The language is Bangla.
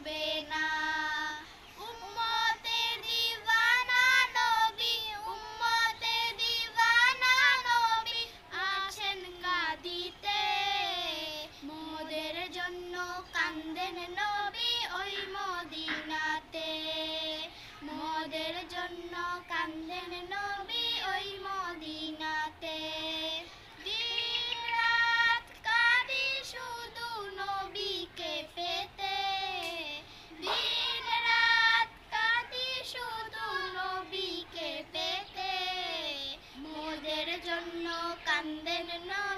করবে না। নবী উম্মতের দিওয়ানা নবী আছেন কাঁদিতে। মোদের জন্য কান্দেন নবী ওই মদিনা and then another.